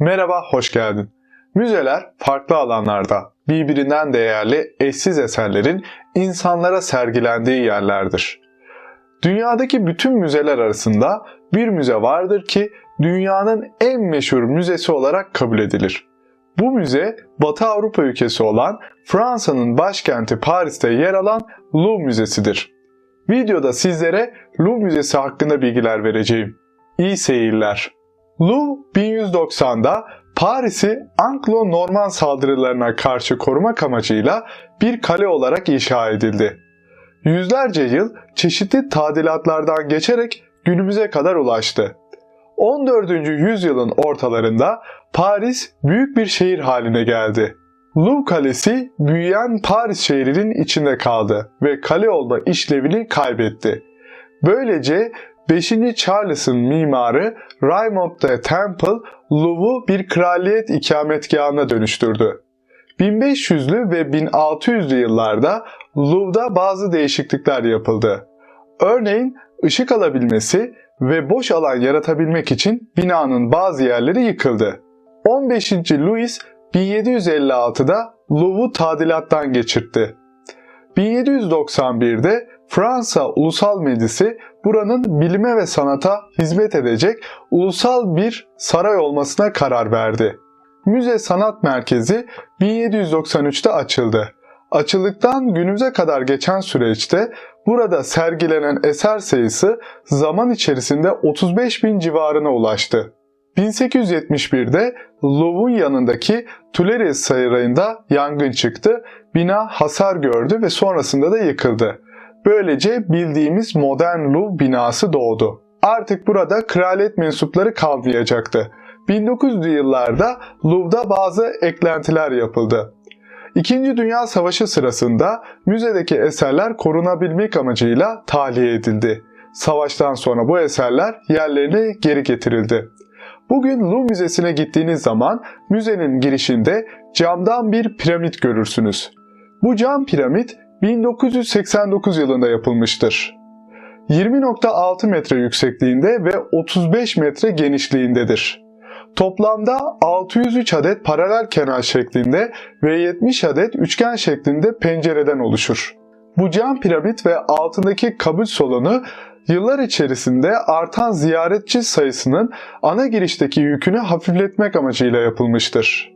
Merhaba, hoş geldin. Müzeler farklı alanlarda birbirinden değerli eşsiz eserlerin insanlara sergilendiği yerlerdir. Dünyadaki bütün müzeler arasında bir müze vardır ki dünyanın en meşhur müzesi olarak kabul edilir. Bu müze Batı Avrupa ülkesi olan Fransa'nın başkenti Paris'te yer alan Louvre Müzesi'dir. Videoda sizlere Louvre Müzesi hakkında bilgiler vereceğim. İyi seyirler. Louvre 1190'da Paris'i Anglo-Norman saldırılarına karşı korumak amacıyla bir kale olarak inşa edildi. Yüzlerce yıl çeşitli tadilatlardan geçerek günümüze kadar ulaştı. 14. yüzyılın ortalarında Paris büyük bir şehir haline geldi. Louvre Kalesi büyüyen Paris şehrinin içinde kaldı ve kale olma işlevini kaybetti. Böylece 5. Charles'ın mimarı Raymond de Temple, Louvre'u bir kraliyet ikametgahına dönüştürdü. 1500'lü ve 1600'lü yıllarda Louvre'da bazı değişiklikler yapıldı. Örneğin ışık alabilmesi ve boş alan yaratabilmek için binanın bazı yerleri yıkıldı. 15. Louis 1756'da Louvre'u tadilattan geçirtti. 1791'de Fransa Ulusal Meclisi buranın bilime ve sanata hizmet edecek ulusal bir saray olmasına karar verdi. Müze Sanat Merkezi 1793'te açıldı. Açıldıktan günümüze kadar geçen süreçte burada sergilenen eser sayısı zaman içerisinde 35 bin civarına ulaştı. 1871'de Louvre'un yanındaki Tuileries Sarayı'nda yangın çıktı, bina hasar gördü ve sonrasında da yıkıldı. Böylece bildiğimiz modern Louvre binası doğdu. Artık burada kraliyet mensupları kalmayacaktı. 1900'lü yıllarda Louvre'da bazı eklentiler yapıldı. İkinci Dünya Savaşı sırasında müzedeki eserler korunabilmek amacıyla tahliye edildi. Savaştan sonra bu eserler yerlerine geri getirildi. Bugün Louvre Müzesi'ne gittiğiniz zaman müzenin girişinde camdan bir piramit görürsünüz. Bu cam piramit 1989 yılında yapılmıştır. 20.6 metre yüksekliğinde ve 35 metre genişliğindedir. Toplamda 603 adet paralel kenar şeklinde ve 70 adet üçgen şeklinde pencereden oluşur. Bu cam piramit ve altındaki kabul salonu yıllar içerisinde artan ziyaretçi sayısının ana girişteki yükünü hafifletmek amacıyla yapılmıştır.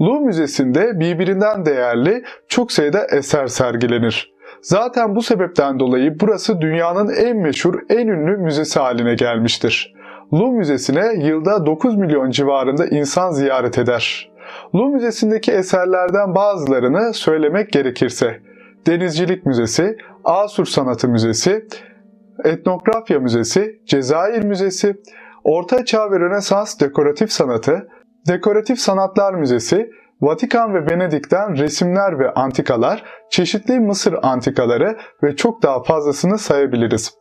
Louvre Müzesi'nde birbirinden değerli çok sayıda eser sergilenir. Zaten bu sebepten dolayı burası dünyanın en meşhur, en ünlü müzesi haline gelmiştir. Louvre Müzesi'ne yılda 9 milyon civarında insan ziyaret eder. Louvre Müzesi'ndeki eserlerden bazılarını söylemek gerekirse, Denizcilik Müzesi, Asur Sanatı Müzesi, Etnografya Müzesi, Cezayir Müzesi, Orta Çağ ve Rönesans Dekoratif Sanatı, Dekoratif Sanatlar Müzesi, Vatikan ve Venedik'ten resimler ve antikalar, çeşitli Mısır antikaları ve çok daha fazlasını sayabiliriz.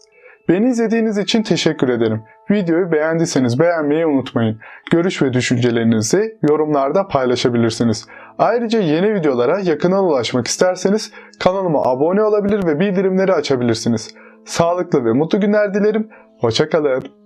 Beni izlediğiniz için teşekkür ederim. Videoyu beğendiyseniz beğenmeyi unutmayın. Görüş ve düşüncelerinizi yorumlarda paylaşabilirsiniz. Ayrıca yeni videolara yakından ulaşmak isterseniz kanalıma abone olabilir ve bildirimleri açabilirsiniz. Sağlıklı ve mutlu günler dilerim. Hoşçakalın.